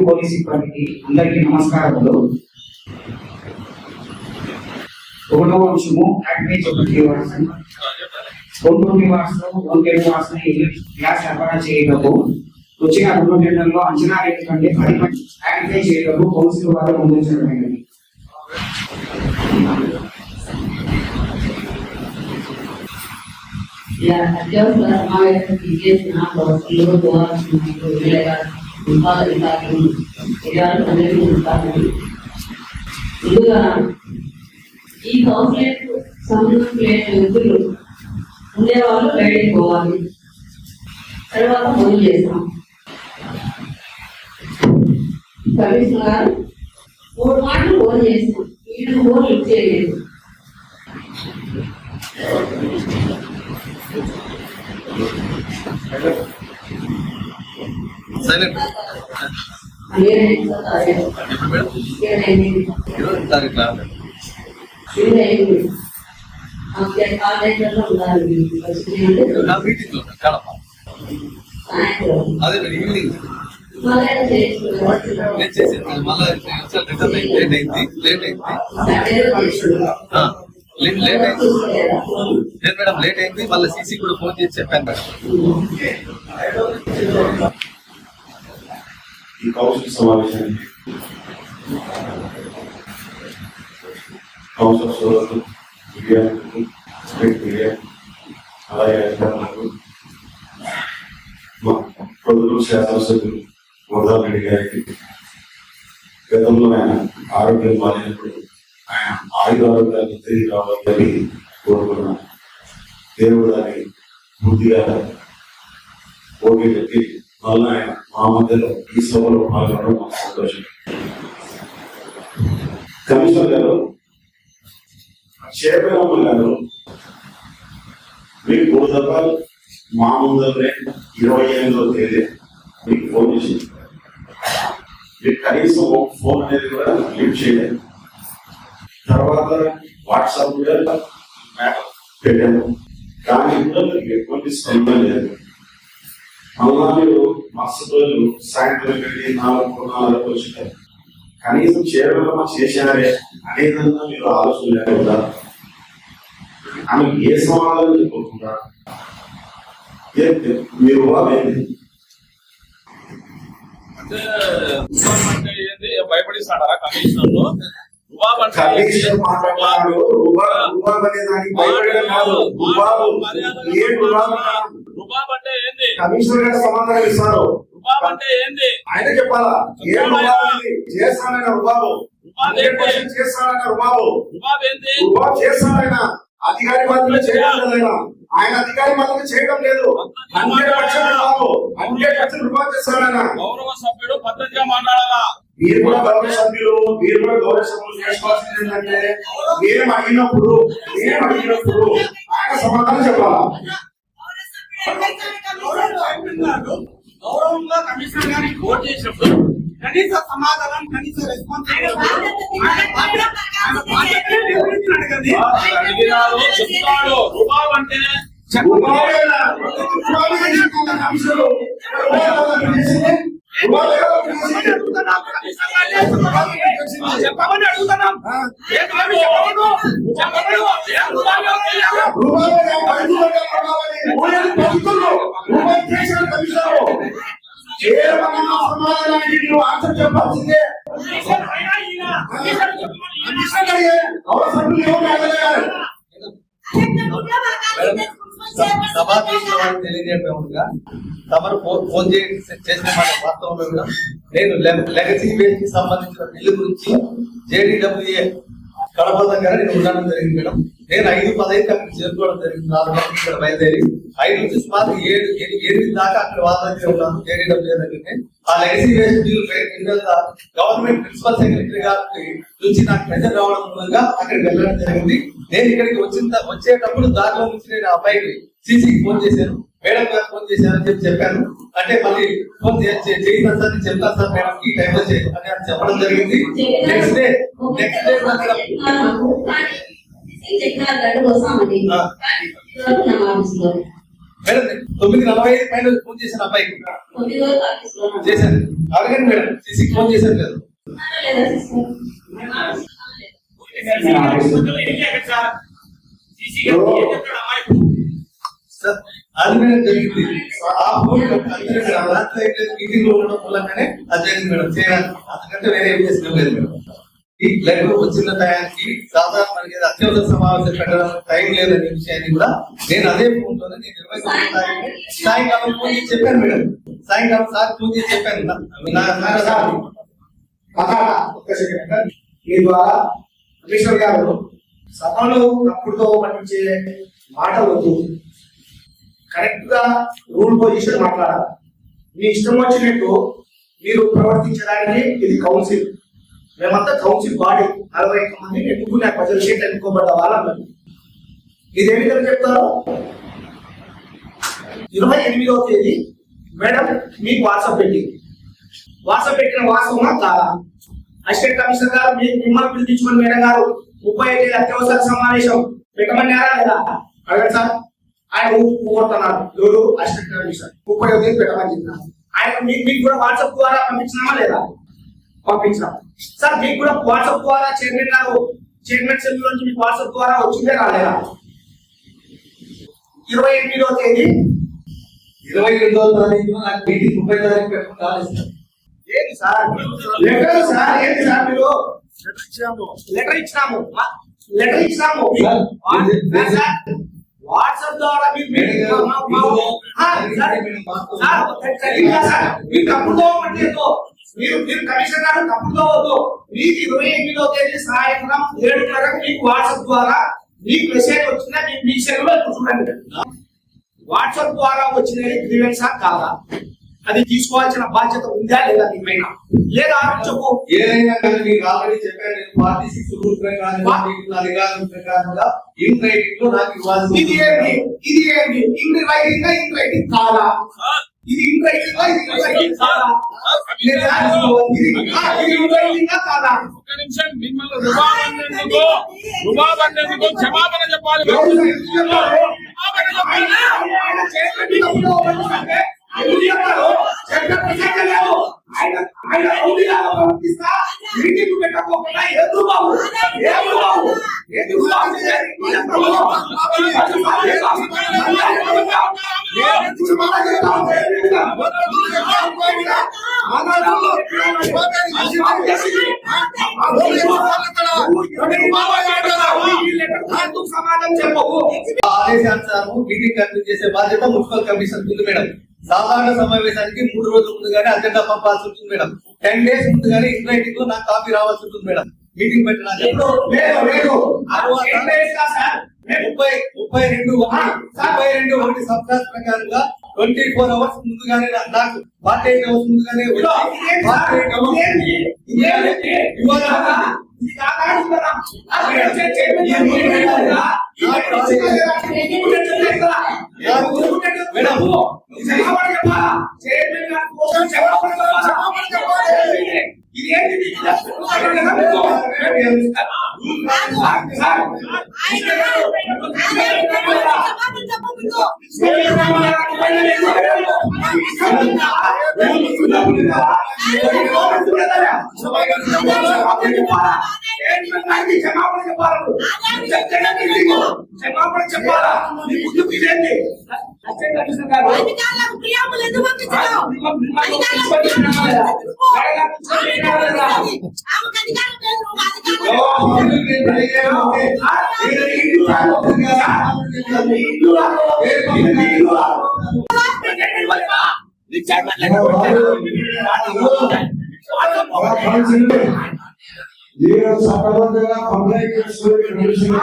Police సిబ్బందికి అందరికీ నమస్కారములు ఒకటవ అంశము యాక్టివేజ్ ఒకటి వాసన రెండు నివాసం ఒంటరి నివాసం గ్యాస్ సరఫరా చేయటకు వచ్చిన రెండు టెండర్లో అంచనా రేటు కంటే పది మంది యాక్టివేజ్ చేయటకు కౌన్సిల్ వారు పొందించడమైనది ఇలా అత్యవసర సమావేశం చేసిన ప్రవర్తనలో పోవాల్సిన వీళ్ళగా ఉపాధి విభాగం విధానం అనేది ఉంటాను ముందుగా ఈ కౌన్సిలేట్ సంబంధం లేని వ్యక్తులు ఉండేవాళ్ళు బయటికి పోవాలి తర్వాత ఫోన్ చేస్తాం కమిషనర్ గారు మూడు మాటలు ఫోన్ చేస్తాం వీళ్ళు ఫోన్ లిఫ్ట్ చేయలేదు సైలెంట్ ఏదైంది సార్ అదే. ఏదైంది ఇరవై తారీఖు ఏదైంది ఓకే కాలేజీలో ఉండాలి వచ్చింది నా మీటింగ్ లో కడప సాయంత్రం అదే మరి ఈవినింగ్ మళ్ళీ చేసుకున్నాం నేను చేసేది మళ్ళీ రిటర్న్ అయింది. లేట్ అయింది. లేట్ అయింది ఆ, లేట్ లేట్ అయింది. లేదు మేడం లేట్ అయింది. మళ్ళీ సీసీ కూడా ఫోన్ చేసి చెప్పాను మేడం. ఈ కౌన్సిల్ సమావేశానికి? కౌన్సిల్ సోదరులు మీడియా స్టేట్ మీడియా అలాగే అధికారులకు. మా ప్రొద్దుటూరు శాసనసభ్యులు. గోదావరి రెడ్డి గారికి గతంలో ఆయన ఆరోగ్యం బాగాలేనప్పుడు ఆయన ఆయుధ ఆరోగ్యాలు తిరిగి రావాలని కోరుకున్నాను. దేవుడు అని బుద్ధిగా ఓకే చెప్పి వల్ల ఆయన మా మధ్యలో ఈ సభలో పాల్గొనడం మాకు సంతోషం. కమిషనర్ గారు చేపలమ్మ గారు మీకు గోదావరి మా ముందరనే ఇరవై ఎనిమిదో తేదీ మీకు ఫోన్ చేసింది. కనీసం ఒక ఫోన్ అనేది కూడా లిఫ్ట్ చేయలేదు. తర్వాత వాట్సాప్ కూడా పెట్టాము. కానీ కూడా మీకు ఎటువంటి స్పందన లేదు. మళ్ళా మీరు మస్తు రోజులు సాయంత్రం వెళ్ళి నాలుగు నాలుగు వచ్చినారు కనీసం చేరడం చేశారే అనేదన్నా మీరు ఆలోచన లేకుండా ఆమె ఏ సమాధానం చెప్పకుండా మీరు మీరు భయపడిస్తాడారా కమిషనర్లో రుబాబ్ అంటే ఏంది? కమిషనర్ గారు సమాధానం ఇస్తారు. రుబాబ్ అంటే ఏంది? ఆయన చెప్పాలా? ఏ రుబాబు అనేది? చేస్తానన్న రుబాబు. చేస్తానన్న రుబాబు. రుబాబ్ ఏంది? రుబాబు చేస్తాడాయన అధికారి మాత్రమే చేయడం లేదు ఆయన అధికారి మాత్రమే చేయడం లేదు. హండ్రెడ్ పర్సెంట్ రుబాబు హండ్రెడ్ పర్సెంట్ రుబాబు గౌరవ సభ్యుడు పద్ధతిగా మాట్లాడాలా? మీరు కూడా గౌరవ సభ్యులు మీరు కూడా గౌరవ సభ్యులు చేసుకోవాల్సింది ఏంటంటే మేము అడిగినప్పుడు మేము అడిగినప్పుడు ఆయన సమాధానం చెప్పాలా? గౌరవంగా కమిషనర్ గారికి ఫోన్ చేసినప్పుడు కనీస సమాధానం కనీస రెస్పాన్స్ చెప్తాడు రుబాబ్ అంటే రుబాబేనా? రుబాబు చేసిన కమిషనరు రుబాబు చేసింది? రుబాబు ఎవరు చేసింది? చెప్పమని అడుగుతున్నాం చెప్పమను ఏ ఏమన్నా సమాధానానికి నువ్వు ఆన్సర్ చెప్పాల్సిందే. తెలియజేయటంగా తమరు ఫోన్ ఫోన్ చేసి చేసిన మాట వాస్తవం మేడం. నేను లెగసీ వేస్ట్కి సంబంధించిన బిల్లు గురించి జేడీడబ్ల్యూఏ కడప దగ్గర నేను ఉండడం జరిగింది మేడం. నేను ఐదు పదహైదు అక్కడ చేరుకోవడం జరిగింది. నాలుగు గంటలకు ఇక్కడ బయలుదేరి ఐదు నుంచి సుమారు ఏడు ఎనిమిది దాకా అక్కడ వాళ్ళ దగ్గర ఉన్నాను జేడీడబ్ల్యూ దగ్గరికి ఆ legacy waste bill government principal secretary గారి నుంచి నాకు ప్రెజర్ రావడం మూలంగా అక్కడికి వెళ్ళడం జరిగింది. నేను ఇక్కడికి వచ్చిన వచ్చేటప్పుడు దారిలో నుంచి నేను ఆ అబ్బాయికి సీసీకి ఫోన్ చేశాను. మేడం గారు ఫోన్ చేశారని చెప్పి చెప్పాను. అంటే మళ్ళీ ఫోన్ చేయిస్తాను సార్ నేను చెప్తాను సార్ మేడం ఈ టైంలో చేయాలి అని అని చెప్పడం జరిగింది. Next day next day madam చెప్పినారు గడువు మేడం తొమ్మిది నలభై ఐదు పైన ఫోన్ చేశాను అబ్బాయికి. చేశాను. అడగండి మేడం సిసికి ఫోన్ చేశాను కదా. లేదు. అది మేడం జరిగింది. ఆ ఫోన్ అందరూ మేడం రాత్రి మీటింగ్లో ఉండడం మూలంగానే అది జరిగింది మేడం. చేయాలి. అంతకంటే వేరే ఏం చేసిన లేదు మేడం. ఈ లెటర్ వచ్చిన టయానికి సాధారణ మనకి అత్యవసర సమావేశం పెట్టడం టైం లేదనే విషయాన్ని కూడా నేను అదే ఫోన్ తోనే నేను ఇరవై సాయంకాలం ఫోన్ చేసి చెప్పాను మేడం. సాయంకాలం సార్ ఫోన్ చేసి చెప్పాను. మీ ద్వారా కమిషనర్ గారు సభలో తప్పుడుతో పట్టించే మాట వద్దు. కరెక్ట్గా రూల్ పొజిషన్ మాట్లాడాలి. మీ ఇష్టం వచ్చినట్టు మీరు ప్రవర్తించడానికి ఇది కౌన్సిల్. మేమంతా కౌన్సిల్ బాడీ నలభై ఒక్క మంది ఎన్నుకునే ప్రజల చేత ఎన్నుకోబడ్డ వాళ్ళం మేము. ఇదేమి కదా చెప్తారు? ఇరవై ఎనిమిదవ తేదీ మేడం మీకు వాట్సాప్ పెట్టింది వాట్సాప్ పెట్టిన వాస్తవమా? కాదా? అసిస్టెంట్ కమిషనర్ గారు మీ మిమ్మల్ని పిలిపించుకుని మేడం గారు ముప్పై ఐదు అత్యవసర సమావేశం పెట్టమన్నారా లేదా? అడగండి సార్. ఆయన ఊరుతున్నారు ఎవరు అసిస్టెంట్ కమిషనర్. ముప్పై ఐదు పెట్టమని చెప్పినారు. ఆయన మీకు కూడా వాట్సాప్ ద్వారా పంపించినామా లేదా? పంపించినాం. సార్ మీకు కూడా వాట్సాప్ ద్వారా చైర్మన్ గారు చైర్మన్ సెల్ నుంచి మీకు వాట్సాప్ ద్వారా వచ్చిందే రాలేదా? ఇరవై ఎనిమిదో తేదీ? ఇరవై రెండో తారీఖు నాకు మీటింగ్ ముప్పై తారీఖు పెట్టుకుని రాలేదు సార్. ఏంటి సార్? లెటర్ సార్ ఏంటి సార్ మీరు? లెటర్ ఇచ్చినాము. లెటర్ ఇచ్చినాము. వాట్సాప్ ద్వారా మీరు మీరు మా- మా-? మీరు మీరు మీరు కమిషనర్ గారు తప్పుతో వద్దు మీకు ఇరవై ఎనిమిదో తేదీ సాయంత్రం ఏడున్నరకు మీకు వాట్సాప్ ద్వారా మీకు మెసేజ్ వచ్చిందా మీకు మీ సెలవులో చూడండి. వాట్సాప్ ద్వారా వచ్చిన గ్రీవెన్సా కాదా? అది తీసుకోవాల్సిన బాధ్యత ఉందా లేదా మీ పైన? లేదా చెప్పు. ఏదైనా కానీ మీకు ఆల్రెడీ చెప్పాను నేను ఫార్టీ సిక్స్ రూల్ ప్రకారం మీకు అధికారం ప్రకారంగా ఇన్ రైటింగ్లో నాకు ఇవ్వాల్సి ఇది ఏంటి? ఇది ఏంటి? ఇన్ రైటింగ్ ఇన్ రైటింగ్ కాదా? ఇది ఇన్ ఇది కాదా ఒక్క నిమిషం మిమ్మల్ని క్షమాపణ చెప్పాలి ఎవరు చెప్తున్నారు? ప్రవర్తిస్తా బాబు బాబు బాబు ఆదేశానుసారం మీటింగ్ కండక్ట్ చేసే బాధ్యత మున్సిపల్ కమిషన్ ఉంది మేడం సాధారణ సమావేశానికి మూడు రోజుల ముందుగానే అజెండా పంపాల్సి ఉంటుంది మేడం టెన్ డేస్ ముందుగానే ఇన్ రైటింగ్లో నాకు కాపీ రావాల్సి ఉంటుంది మేడం మీటింగ్ పెట్టడానికి ముప్పై ముప్పై రెండు ముప్పై రెండు ఒకటి సబ్కాస్ ప్రకారంగా ట్వంటీ ఫోర్ అవర్స్ ముందుగానే నాకు ఫార్టీ ఎయిట్ అవర్స్ ముందుగానే ఫార్టీ? Eight hours? మేడం. చెప్పాలా? నీ ముందుకు ఇదేంటి అధికారులకు ప్రియాములు ఎందుకు పంపించడం అధికారులకు చట్టబద్ధంగా కంప్లైంట్ చేసుకుని కమిషన్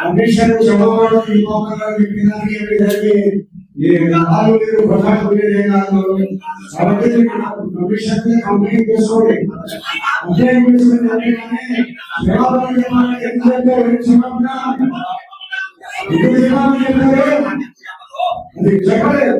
కమిషన్ చెప్పబడడం ఇంకొకరు చెప్పినానికి జరిగి ఈ నాలుగు కాబట్టి కమిషన్ కంప్లైంట్ చేసుకోండి కంప్లైంట్ చేసుకుని అది చెప్పలేదు. చెప్పలేదు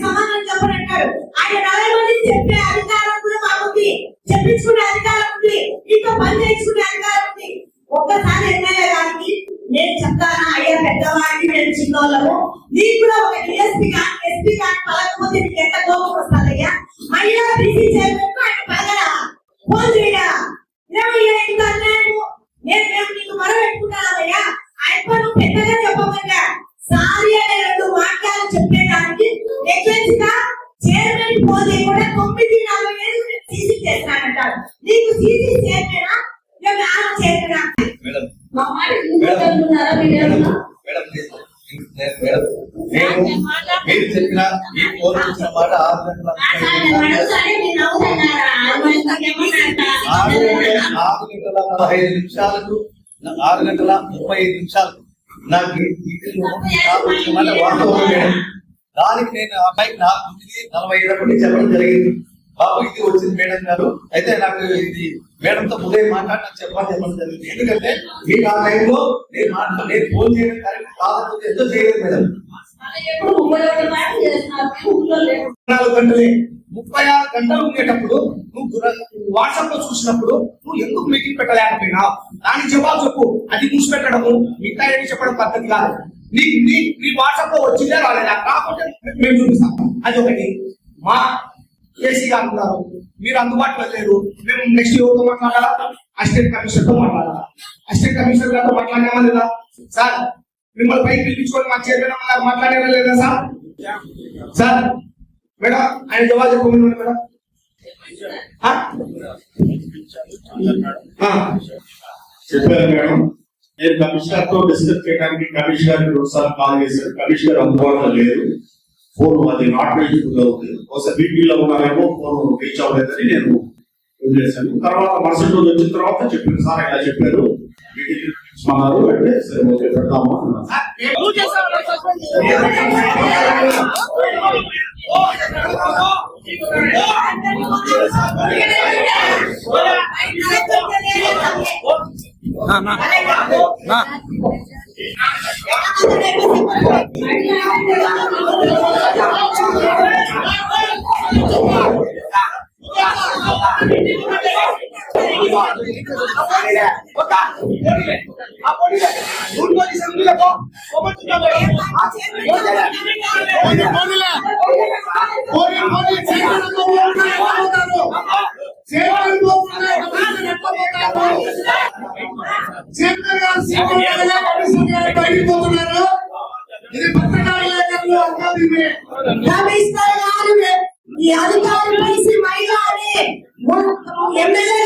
సమాధానం ఆయన నలభై మంది చెప్పే అధికారం కూడా మాకుంది. చెప్పించుకునే అధికారం ఉంది. ఇంకా పని చేయించుకునే అధికారం ఒక్కసారి ఎమ్మెల్యే గారికి నేను చెప్తానా అయ్యా పెద్దవాడికి నేను చిన్నోళ్ళము. నీకు కూడా ఒక డిఎస్పీ కానీ ఎస్పీ కానీ పలకపోతే నీకు ఎంత కోపం వస్తుందయ్యా? మహిళా బీసీ చైర్మన్ ఆయన పగలా ఫోన్ చేయరా? ఏమయ్యా ఇంత అన్నాడు నేను మేము నీకు మరో పెట్టుకుంటానయ్యా ఆయన నువ్వు పెద్దగా చెప్పమయ్యా సారీ అనే రెండు వాక్యాలు చెప్పేదానికి నెగ్లెన్స్గా చైర్మన్ పోతే కూడా తొమ్మిది నలభై ఏళ్ళు సీసీ చేస్తానంటాడు నీకు సీసీ చైర్మన్ చెప్పిన ఈ ఫోన్ ఇచ్చిన మాట ఆరు గంటల ఆరు గంటల ఆరు గంటల పదహైదు నిమిషాలకు ఆరు గంటల ముప్పై ఐదు నిమిషాలకు. నాకు వాస్తవం దానికి నేను ఆ అమ్మాయికి నాకు నలభై ఐదు చెప్పడం జరిగింది. బాబు ఇది వచ్చింది మేడం గారు. అయితే నాకు ఇది మేడంతో ఉదయం మాట్లాడి నాకు చెప్పాలని చెప్పడం జరిగింది. ఎందుకంటే మీకు ఆ టైంలో నేను మాట్లా నేను ఫోన్ చేయడం కరెక్ట్ కాకపోతే ఎంతో చేయలేదు మేడం? నాలుగు గంటలే ముప్పై ఆరు గంటలు. ఉండేటప్పుడు నువ్వు వాట్సాప్లో చూసినప్పుడు నువ్వు ఎందుకు మీటింగ్ పెట్టలేకపోయినావు దానికి జవాబు చెప్పు. అది మూసి పెట్టడము మిగతా ఏమి చెప్పడం పద్ధతి కాదు. నీ నీ నీ వాట్సాప్లో వచ్చిందే రాలేదా? కాకపోతే మేము చూపిస్తాం. అది ఒకటి. మా ఏసీ అంటున్నారు. మీరు అందుబాటులో లేరు. మేము నెక్స్ట్ ఎవరితో మాట్లాడాలా? అసిస్టెంట్ కమిషనర్తో మాట్లాడాలా? అసిస్టెంట్ కమిషనర్ గారితో మాట్లాడినామా లేదా? సార్ మిమ్మల్ని పైకి పిలిపించుకొని మా చైర్మన్ గారు మాట్లాడారా లేదా సార్? సార్ మేడం ఆయన జవాబు చెప్పమని మేడం. చెప్పారు మేడం? నేను కమిషనర్తో డిస్కస్ చేయడానికి కమిషనర్ రెండు సార్లు కాల్ చేశారు కమిషనర్ అందుబాటులో లేదు. ఫోన్ అది నాట్ రీచబుల్ అవుతుంది ఒకసారి బీపీలో ఉన్నారేమో ఫోన్ రీచ్ అవ్వలేదని నేను చేశాను తర్వాత మరుసటి రోజు వచ్చిన తర్వాత చెప్పాను సార్ ఇలా చెప్పారు. అన్నారు అంటే సరే ఓకే పెడతాము అన్నారు. సార్, ఏం చేశారు వెళ్ళిపోతున్నారు ఇది పట్టణాలు లేఖల్లో ఈ కలిసి మహిళ అని ఎమ్మెల్యే